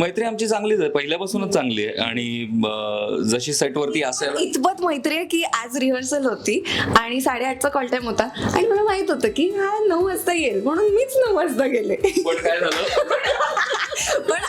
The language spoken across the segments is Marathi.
मैत्री आमची चांगलीच आहे. पहिल्यापासूनच चांगली आहे. आणि जशी सेटवरती असेल इतपत मैत्री आहे की आज रिहर्सल होती आणि साडेआठचा कॉल टाइम होता. आणि मला माहीत होतं की हा नऊ वाजता येईल म्हणून मीच नऊ वाजता गेले. पण काय झालं? पण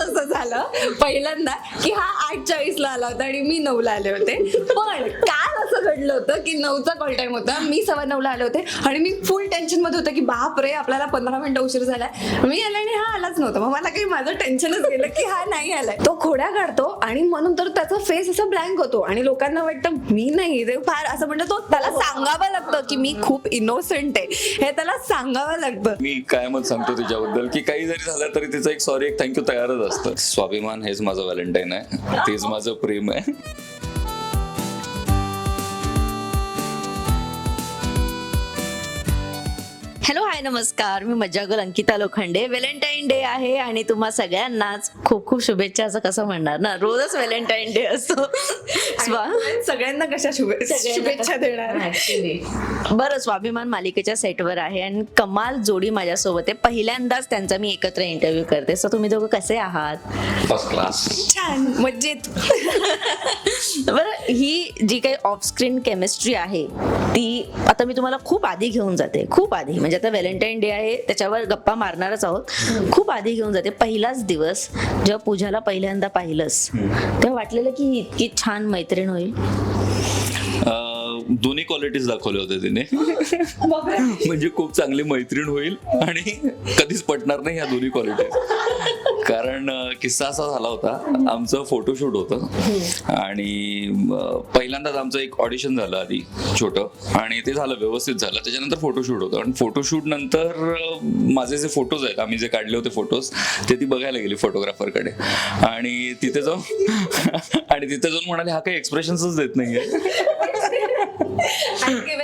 असं झालं पहिल्यांदा की हा आठ चाळीसला आला होता आणि मी नऊला आले होते. पण काल असं घडलं होतं की नऊचा कॉल टाईम होता मी सव्वा नऊला आले होते आणि मी फुल टेन्शनमध्ये होते की बाप रे आपल्याला पंधरा मिनिटं उशीर झालाय. मी आले आणि हा आलाच नव्हता. मग मला काही माझं टेन्शनच गेलं की हा नाही आलाय. तो खोड्या काढतो आणि म्हणून तर त्याचा फेस असा ब्लँक होतो आणि लोकांना वाटतं मी नाही ते फार असं म्हणतो तो त्याला सांगावं लागतं की मी खूप इनोसेंट आहे. हे त्याला सांगावं लागतं. मी कायमच सांगतो तिच्याबद्दल की काही जरी झालं तरी तिचा एक सॉरी एक थँक्यू तयारच असतं. स्वाभिमान हेच माझं व्हॅलेंटाईन आहे. तेच माझं प्रेम आहे. हॅलो हाय नमस्कार. मी मज्जागोल अंकिता लोखंडे. व्हॅलेंटाईन डे आहे आणि तुम्हा सगळ्यांनाच खूप खूप शुभेच्छा असं कसं म्हणणार ना? रोजच व्हॅलेंटाईन डे असतो. सगळ्यांना कशा शुभे- शुभेच्छा देणार? बरं स्वाभिमान मालिकेच्या सेटवर आहे आणि कमाल जोडी माझ्यासोबत आहे. पहिल्यांदाच त्यांचा मी एकत्र इंटरव्ह्यू करते. सो तुम्ही दोघं कसे आहात? फर्स्ट क्लास छान. मज्जेत बरं ही जी काही ऑफस्क्रीन केमिस्ट्री आहे ती आता मी तुम्हाला खूप आधी घेऊन जाते. खूप आधी. म्हणजे आता व्हॅलेंटाईन डे आहे त्याच्यावर गप्पा मारणारच आहोत. खूप आधी घेऊन जाते पहिलाच दिवस जेव्हा पूजाला पहिल्यांदा पाहिलंस. तेव्हा वाटलेलं की इतकी छान मैत्रीण होईल. दोन्ही क्वालिटीज दाखवले होते तिने. म्हणजे खूप चांगली मैत्रीण होईल आणि कधीच पटणार नाही ह्या दोन्ही क्वालिटीज कारण किस्सा असा झाला होता. आमचं फोटोशूट होतं. आणि पहिल्यांदाच आमचं एक ऑडिशन झालं आधी छोटं. आणि ते झालं व्यवस्थित झालं. त्याच्यानंतर फोटोशूट होतं. आणि फोटोशूट नंतर माझे जे फोटोज आहेत आम्ही जे काढले होते फोटोज ते ती बघायला गेली फोटोग्राफरकडे आणि तिथे जाऊन आणि तिथे जाऊन म्हणाले हा काही एक्सप्रेशन्सच देत नाहीये.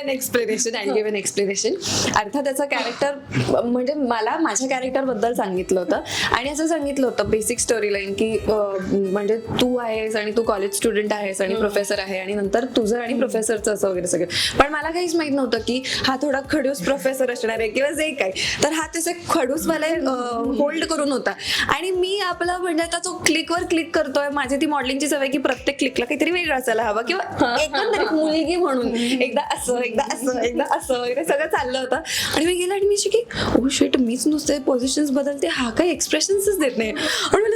Explanation I give an explanation अर्थात त्याचं कॅरेक्टर म्हणजे मला माझ्या कॅरेक्टरबद्दल सांगितलं होतं. आणि असं सांगितलं होतं बेसिक स्टोरी लाईन की म्हणजे तू आहेस आणि तू कॉलेज स्टुडंट आहेस आणि प्रोफेसर आहे आणि नंतर तुझं आणि प्रोफेसरचं असं वगैरे सगळं. पण मला काहीच माहीत नव्हतं की हा थोडा खडूस प्रोफेसर असणार आहे किंवा जे काय तर हा त्याचे खडूसवाले होल्ड करून होता. आणि मी आपला म्हणजे आता तो क्लिकवर क्लिक करतोय माझी ती मॉडेलिंगची सवय की प्रत्येक क्लिकला काहीतरी वेगळं असायला हवं किंवा एकंदरीत मुलगी म्हणून. एकदा असं एकदा असं एकदा असं वगैरे सगळं चाललं होतं. आणि मी गेलं आणि मी की oh ओ शेट मीच नुसते पोझिशन्स बदलते हा काही एक्सप्रेशन्सच देत नाही. आणि मला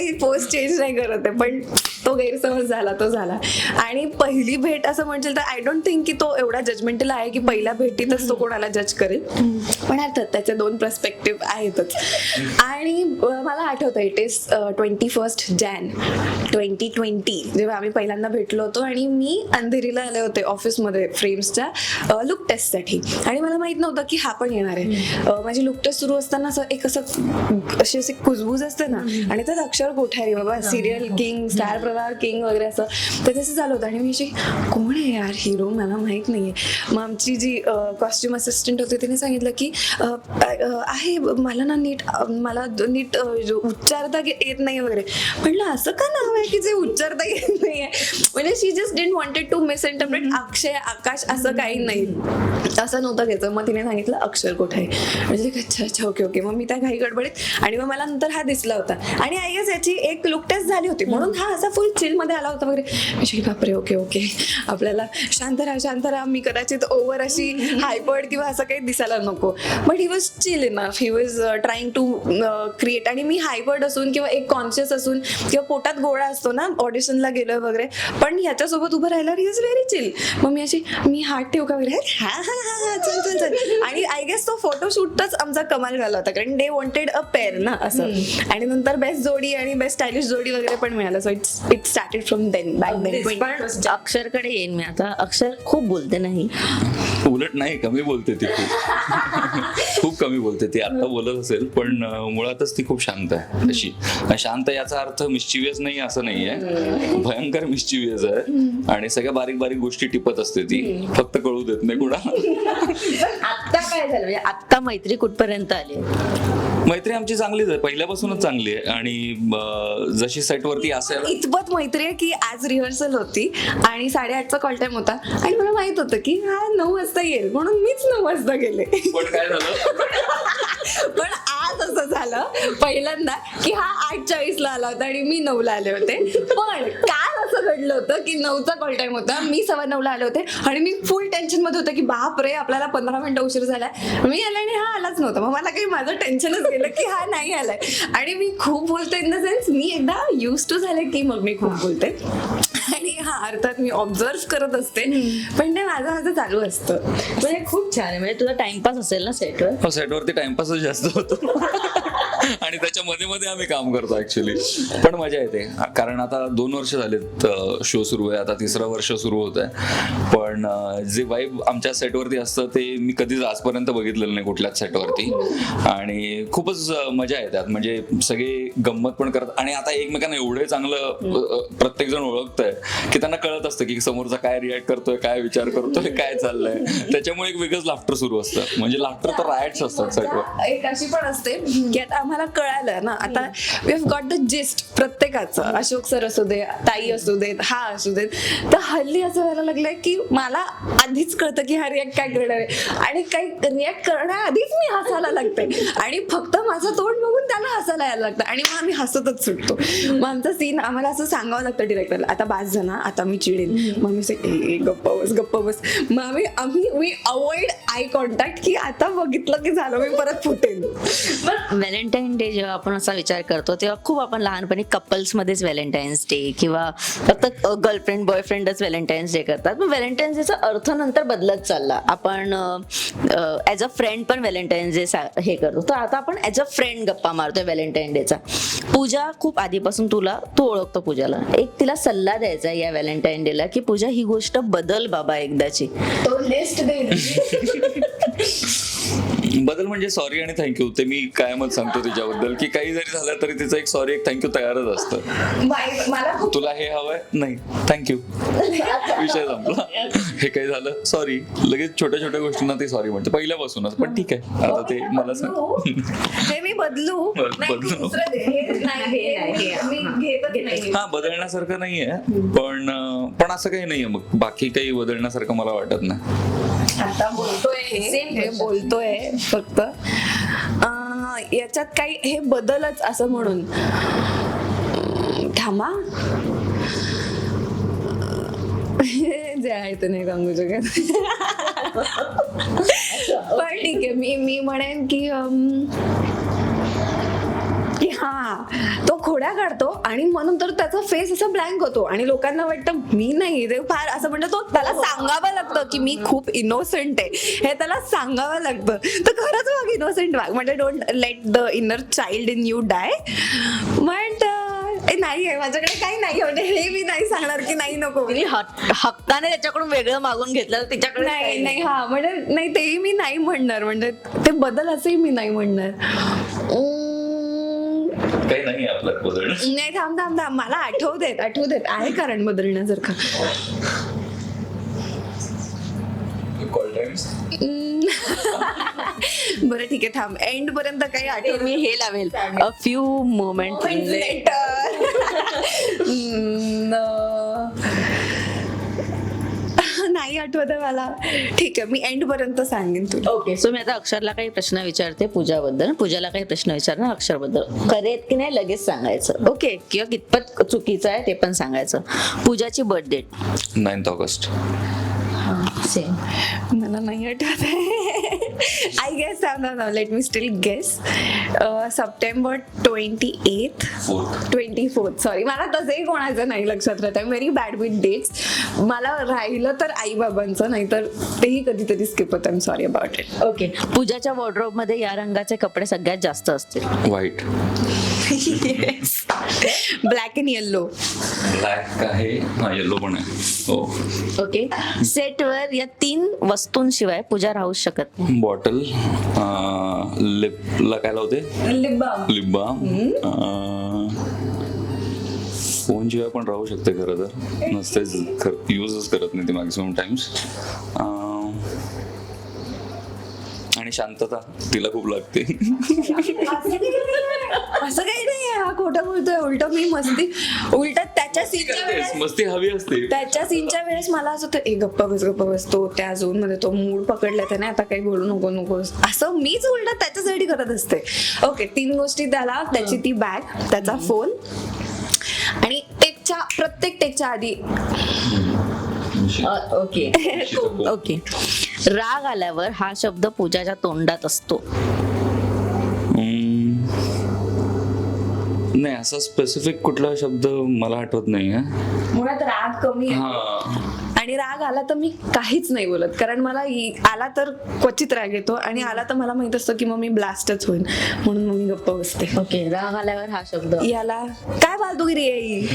काही पोस्ट चेंज नाही करत आहे पण तो गैरसमज झाला तो झाला. आणि पहिली भेट असं म्हणशील तर आय डोंट थिंक की तो एवढा जजमेंटल आहे की पहिल्या भेटीतच तो कोणाला जज करेल. पण अर्थात त्याचे दोन पर्स्पेक्टिव्ह आहेतच. आणि मला आठवतं it is twenty first Jan twenty twenty जेव्हा आम्ही पहिल्यांदा भेटलो होतो आणि मी अंधेरीला आले होते ऑफिसमध्ये फ्रेम्सच्या लुक टेस्टसाठी आणि मला माहीत नव्हतं की हा पण येणार आहे. माझी लुक टेस्ट सुरू असताना असं एक असं अशी असे कुजबूज असते ना आणि त्यात अक्षर कोठारी बाबा serial king Star Pravah king वगैरे असं. तर तसं झालं होतं. आणि मी अशी कोण आहे यार हिरो मला माहीत नाहीये. मग आमची जी कॉस्ट्युम असिस्टंट होती तिने सांगितलं की आहे मला ना नीट मला नीट उच्चारता येत नाही वगैरे. म्हटलं असं का नाव आहे की जे उच्चारता येत नाहीये? म्हणजे she just didn't wanted to misinterpret Akshay Akash असं काही नाही. असं नव्हतं घ्यायचं मग तिने सांगितलं अक्षर कुठे आहे म्हणजे अच्छा अच्छा ओके ओके मग मी त्या घाई गडबडीत आणि मग मला नंतर हा दिसला होता. आणि आय गेस याची एक लुक टेस्ट झाली होती. म्हणून हा असा फुल चिलमध्ये आला होता वगैरे. बापरे ओके ओके आपल्याला शांत राहा शांत राहा. मी कदाचित ओव्हर अशी हायपर्ड किंवा असं काही दिसायला नको. But he was chill enough he was trying to create आणि मी हायपर्ड असून किंवा एक कॉन्शियस असून किंवा पोटात गोळा असतो ना ऑडिशनला गेलोय वगैरे पण ह्याच्यासोबत उभं राहिल्यावर ही इज व्हेरी चिल मग मी अशी मी हात ठेवू का वगैरे? हा हा हा हा चल चल चल. आणि आय गेस तो फोटोशूटच आमचा कमाल झाला होता. कारण दे वॉन्टेड अ पेअर ना असं. आणि नंतर बेस्ट जोडी आणि बेस्ट स्टायलिश जोडी वगैरे पण मिळालं. So it's it started from then back then पण अक्षरकडे येईन मी आता. अक्षर खूप बोलते नाही. उलट नाही कमी बोलते ती खूप. खूप कमी बोलते ती. आता बोलत असेल पण मुळातच ती खूप शांत आहे तशी. आणि शांत याचा अर्थ मिस्चिवियस नाही असं नाहीये. भयंकर मिस्चिवियस आहे. आणि सगळ्या बारीक बारीक गोष्टी टिपत असते ती. फक्त कळू देत नाही कुणा आता काय झालं? म्हणजे आता मैत्री कुठपर्यंत आली? मैत्री आमची चांगलीच आहे. पहिल्यापासूनच चांगली आहे. आणि जशी सेटवरती असेल इतपत मैत्री आहे की आज रिहर्सल होती आणि साडेआठचा कॉल टाइम होता. आणि मला माहीत होतं की हा नऊ वाजता येईल. म्हणून मीच नऊ वाजता गेले. पण काय झालं? पण आज असं झालं पहिल्यांदा की हा आठ चाळीसला आला होता आणि मी नऊला आले होते. पण काल असं घडलं होतं की नऊचा कॉल टाइम होता. मी सव्वा नऊला आले होते आणि मी फुल टेन्शनमध्ये होते की बाप रे आपल्याला पंधरा मिनिटं उशीर झालाय. मी आले आणि हा आलाच नव्हता. मग मला काही माझं टेन्शनच गेलं की हा नाही आलाय. आणि मी खूप बोलते इन द सेन्स मी एकदा युज टू झाले की मग मी खूप बोलते. आणि हा अर्थात मी ऑब्झर्व करत असते. पण ते माझं माझं चालू असतं. म्हणजे खूप छान आहे. म्हणजे तुझा टाइमपास असेल ना सेटवर हो सेटवरती टाइमपासच जास्त होतो. आणि त्याच्या मध्ये मध्ये आम्ही काम करतो ऍक्च्युली पण मजा येते. कारण आता दोन वर्ष झालेत शो सुरू आहे. आता तिसरं वर्ष सुरू होत आहे. पण जे वाईब आमच्या सेटवरती असतं ते मी कधीच आजपर्यंत बघितलेलं नाही कुठल्याच सेटवरती आणि खूपच मजा येतात म्हणजे सगळे गंमत पण करतात. आणि आता एकमेकांना एवढे चांगलं प्रत्येक जण ओळखतंय की त्यांना कळत असतं की समोरचा काय रिॲक्ट करतोय काय विचार करतोय काय चाललंय. त्याच्यामुळे एक वेगळंच लाफ्टर सुरू असतं. म्हणजे लाफ्टर तर रायट्स असतात सेटवर एक अशी पण असते की आता आम्हाला कळालं ना? आता we have got the gist प्रत्येकाचं. अशोक सर असू दे ताई असू देत हा असू देत तर हल्ली असं व्हायला लागलंय की मला आधीच कळतं की हा रिॲक्ट काय करणार आहे. आणि काही रिॲक्ट करण्याआधीच मी हसायला लागते. आणि फक्त माझं तोंड बघून त्याला हसायला यायला लागतं. आणि मग आम्ही हसतच सुटतो. मग आमचा सीन आम्हाला असं सांगावं लागतं डिरेक्टरला आता बास झाला आता मी चिडेन. मग मी say, "ए, ए, गप्प बस गप्प बस. मग आम्ही आम्ही वी अवॉइड आय कॉन्टॅक्ट की आता बघितलं की झालं मी परत फुटेन. पण व्हॅलेंटाईन डे जेव्हा आपण असा विचार करतो तेव्हा खूप आपण लहानपणी कपल्स मध्येच व्हॅलेंटाईन्स डे किंवा फक्त गर्लफ्रेंड बॉयफ्रेंडच व्हॅलेंटाईन्स डे करतात. पण व्हॅलेंटाईन्स डेचा अर्थ नंतर बदलत चालला. आपण ॲज अ फ्रेंड पण व्हॅलेंटाईन्स डे हे करतो. तर आता आपण ॲज अ फ्रेंड गप्पा मारतोय व्हॅलेंटाईन डेचा पूजा खूप आधीपासून तुला तू ओळखतो पूजाला. एक तिला सल्ला द्यायचा या व्हॅलेंटाईन डेला की पूजा ही गोष्ट बदल बाबा एकदाची. तो लिस्ट दे बदल म्हणजे सॉरी आणि थँक्यू ते मी कायमच सांगतो तिच्याबद्दल. की काही जरी झालं तरी तिचं एक सॉरी एक थँक्यू तयारच असतं. तुला हे हवंय? नाही. थँक्यू विषय संपला. हे काही झालं सॉरी लगेच छोट्या छोट्या गोष्टींना ती सॉरी म्हणते. पहिल्यापासूनच पण ठीक आहे. आता ते मला सांग. हे मी बदलू बद- नाही, बदलू. दुसरं दे. हे नाही, हे नाही, मी घेतच नाही. हा बदलण्यासारखं नाहीये. पण पण असं काही नाहीये. मग बाकी काही बदलण्यासारखं मला वाटत नाही. आता बोलतोय हे. हे. बोलतोय फक्त. अं, याच्यात काही हे बदलच असं म्हणून. थांबा. जे आहे ते नाही सांगू शकत. पण ठीक आहे मी मी म्हणेन की हा खोड्या काढतो आणि म्हणून तर त्याचा फेस असा ब्लँक होतो. आणि लोकांना वाटतं मी नाही ते फार. असं म्हणतो तो त्याला सांगावं लागतं की मी खूप इनोसंट आहे. हे त्याला सांगावं लागतं. तर खरंच मग इनोसंट वाग. म्हणजे don't let the inner child in you die but नाही आहे. माझ्याकडे काही नाही म्हणजे हे मी नाही सांगणार की नाही नको. हक- हक्काने त्याच्याकडून वेगळं मागून घेतलं तिच्याकडे नाही नाही हा. म्हणजे नाही तेही मी नाही म्हणणार. म्हणजे ते बदल असंही मी नाही म्हणणार. काही नाही आपल्यात नाही थांब थांब थांब. मला आठवू देत आठवू देत. आहे कारण बदलण्यासारखं कॉल टाइम्स हम्म. बरं ठीक आहे थांब. एंड पर्यंत काही ते आठवत मी हे लावेल. अ फ्यू मोमेंट नाही आठवत मला. ठीक आहे मी एंड पर्यंत सांगेन तुला. ओके सो मी आता अक्षरला काही प्रश्न विचारते पूजाबद्दल. पूजाला काही प्रश्न विचारणार अक्षरबद्दल. करेत की नाही लगेच सांगायचं. ओके किंवा कितपत चुकीचं आहे ते पण सांगायचं. पूजाची birth date ninth August. Same मला नाही आठवत I guess let me still guess September twenty eighth twenty fourth sorry मला तसंही कोणाचं नाही लक्षात राहत आहे व्हेरी बॅड विथ डेट्स मला राहिलं तर आई बाबांचं नाहीतर तेही कधीतरी स्किप होतं. I sorry about it okay पूजाच्या वॉर्ड्रोबमध्ये या रंगाचे कपडे सगळ्यात जास्त असतील. ब्लॅक अँड येल्लो ब्लॅक आहे. हा येलो पण आहे. हो. ओके सेटवर या तीन वस्तूंशिवाय पूजा राहू शकत नाही. बॉटल लिपला काय लावते लिप बाम फोन शिवाय पण राहू शकते खरं तर. नसतेच यूजच करत नाही ते मॅक्झिमम टाइम्स आणि शांतता तिला खूप लागते. असं काही नाही हा खोटं बोलतोय. उलट मी मस्ती उलट त्याच्या सीनच्या तेच, वेळेस मस्ती हवी असते. त्याच्या सीनच्या वेळेस मला असं होतं ए गप्पा बस गप्पा बस. तो त्या झोनमध्ये तो मूड पकडला त्याने. आता काही बोलू नको नको. असं मीच उलट त्याच्यासाठी करत असते. ओके तीन गोष्टी त्याला. त्याची ती बॅग त्याचा फोन आणि टेकच्या प्रत्येक टेकच्या आधी ओके ओके राग आल्यावर हा शब्द पूजाच्या तोंडात असतो. नाही असा स्पेसिफिक कुठला शब्द मला आठवत नाही मुळात राग कमी आहे. हा आणि राग आला तर मी काहीच नाही बोलत कारण मला आला तर क्वचित राग येतो आणि आला तर मला माहीत असतं की मग मी ब्लास्टच होईन म्हणून मग मी गप्प बसते ओके राग आल्यावर हा शब्द याला काय ही?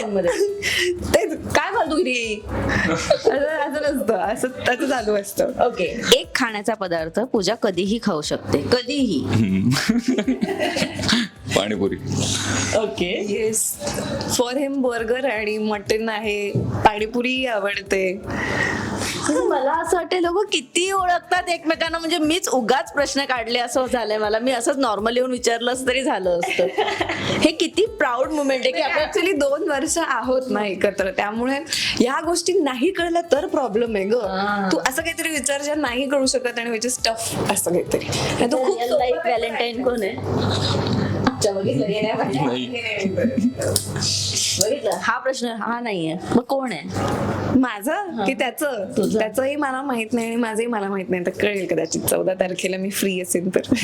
tone मध्ये. ते असं नसतं. असं त्याचं चालू असतं ओके एक खाण्याचा पदार्थ पूजा कधीही खाऊ शकते. कधीही. Panipuri. Okay yes for him burger आणि मटन आहे. पाणीपुरी आवडते. मला असं वाटतं लोक किती ओळखतात एकमेकांना. म्हणजे मीच उगाच प्रश्न काढले असं झालंय मला. मी असंच नॉर्मल येऊन विचारलंच तरी झालं असतं. हे किती प्राऊड मुमेंट आहे की आपण ऍक्च्युली दोन वर्ष आहोत ना एकत्र. त्यामुळे ह्या गोष्टी नाही कळल्या तर प्रॉब्लेम आहे ग. तू असं काहीतरी विचारच्या नाही कळू शकत आणि विच इज टफ असं काहीतरी. व्हॅलेंटाईन कोण आहे? अच्छा, बघितलं हे नाही? बघितलं? हा प्रश्न हा नाहीये. मग कोण आहे? माझं? की त्याचं? तुझं. त्याचंही मला माहीत नाही आणि माझंही मला माहीत नाही. तर कळेल कदाचित चौदा तारखेला मी फ्री असेल तर.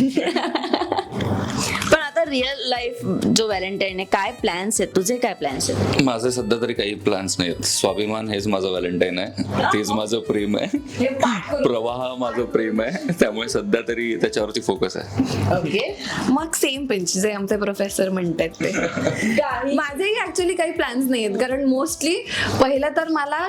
रिअल लाईफ जो व्हॅलेंटाईन आहे काय प्लॅन्स आहेत? तुझे काय प्लॅन्स आहेत? माझे सध्या तरी काही प्लॅन्स नाहीत स्वाभिमान हेच माझं व्हॅलेंटाईन आहे. तेच माझं प्रेम आहे. प्रवाह माझं प्रेम आहे. त्यामुळे सध्या तरी त्याच्यावरती फोकस आहे. ओके मग सेम पिंच जे आमचे प्रोफेसर म्हणतात ते. माझेही ऍक्च्युली काही प्लॅन्स नाही आहेत कारण मोस्टली पहिलं तर मला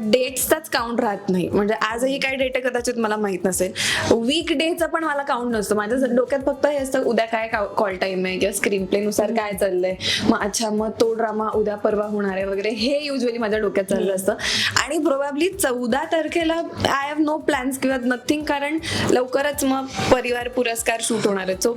डेट्सचाच काउंट राहत नाही. म्हणजे आजही काय डेट आहे कदाचित मला माहीत नसेल. वीक डेचा पण मला काउंट नसतो. माझ्या डोक्यात फक्त हे असतं उद्या काय कॉल टाइम आहे किंवा स्क्रीन प्ले नुसार काय चाललंय. मग अच्छा मग तो ड्रामा उद्या परवा होणार आहे वगैरे हे युजली माझ्या डोक्यात चाललं असतं. आणि प्रोबॅबली चौदा तारखेला आय हॅव नो प्लॅन्स किंवा नथिंग कारण लवकरच मग परिवार पुरस्कार शूट होणार आहे. सो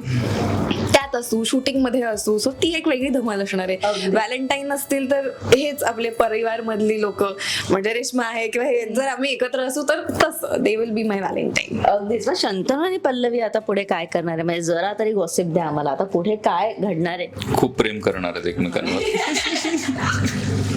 त्यात असू शूटिंगमध्ये असू सो ती एक वेगळी धमाल असणार आहे. व्हॅलेंटाईन असतील तर हेच आपले परिवार मधली लोक. म्हणजे रेश्मा आहे किंवा हे जर आम्ही एकत्र असू तर तसं. They will be my Valentine अगदीच. मग शंतनू आणि पल्लवी आता पुढे काय करणार आहे? म्हणजे जरा तरी गॉसिप द्या आम्हाला. आता पुढे काय घडणार आहे? खूप प्रेम करणार आहेत एकमेकांवर.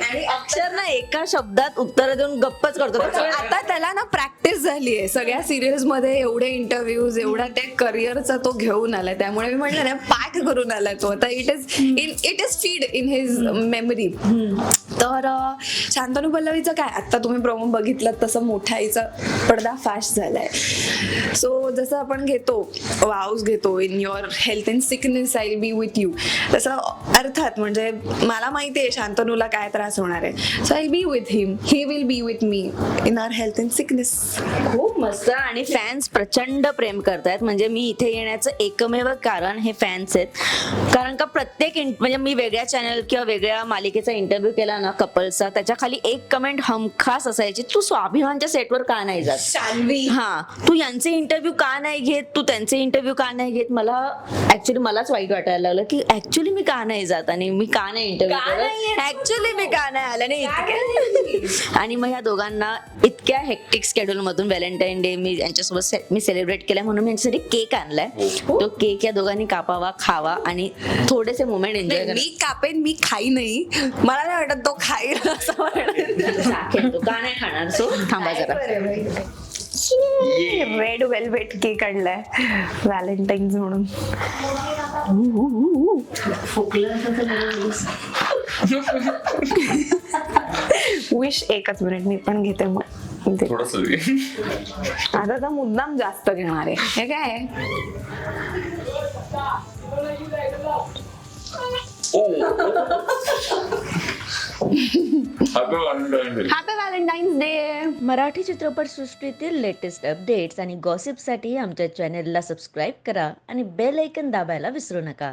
आणि अक्षर ना एका शब्दात उत्तर देऊन गप्पच करतो. त्याच्यामुळे आता त्याला ना प्रॅक्टिस झाली आहे सगळ्या सिरियल्समध्ये एवढे इंटरव्ह्यूज एवढा त्या करिअरचा तो घेऊन आलाय. त्यामुळे मी म्हटलं ना पाठ करून आलाय तो. आता it is in it is feed in his memory तर शांतनु पल्लवीचं काय? आता तुम्ही प्रोमो बघितलं तसं मोठ्या आईचा पडदा फास्ट झालाय. सो जसं आपण घेतो वाऊस घेतो in your health and sickness I be with you तसं अर्थात म्हणजे मला माहिती आहे शांतनूला काय त्रास होणार आहे. So I be with him he will be with me in our health and sickness खूप मस्त आणि फॅन्स प्रचंड प्रेम करतायत. म्हणजे मी इथे येण्याचं एकमेव कारण हे फॅन्स आहेत. कारण का प्रत्येक म्हणजे मी वेगळ्या चॅनल किंवा वेगळ्या मालिकेचा इंटरव्ह्यू केला ना कपलचा त्याच्याखाली एक कमेंट हमखास असायची तू स्वाभिमानच्या सेटवर का नाही जात? शान्वी. हा. तू यांचे इंटरव्ह्यू का नाही घेत? तू त्यांचे इंटरव्ह्यू का नाही घेत? मला ऍक्च्युली मलाच वाईट वाटायला लागलं की ऍक्च्युली मी का नाही जात आणि मी का नाही इंटरव्ह्यू ऍक्च्युली मी का नाही आलं नाही आणि मग या दोघांना इतक्या हेक्टिक स्केड्यूल मधून व्हॅलेंटाईन डे मी यांच्यासोबत मी सेलिब्रेट केला म्हणून मी यांच्यासाठी केक आणलाय. तो केक या दोघांनी कापावा खावा आणि थोडेसे मोमेंट एन्जॉय मी कापेन मी खाई नाही. मला नाही वाटत तो खाईल असं वाटत. तू का नाही खाणार? सो थांबा जरा. रेड वेल्वेट केक आणलाय. व्हॅलेंटाईन्स म्हणून. विश एकच मिनिट मी पण घेते मग. दे. थोडस आता तर मुद्दाम जास्त घेणार आहे. हे काय? आहे? हॅपी व्हॅलेंटाईन्स डे मराठी चित्रपटसृष्टीतील लेटेस्ट अपडेट्स आणि गॉसिपसाठी आमच्या चॅनेलला सबस्क्राईब करा आणि बेल ऐकन दाबायला विसरू नका.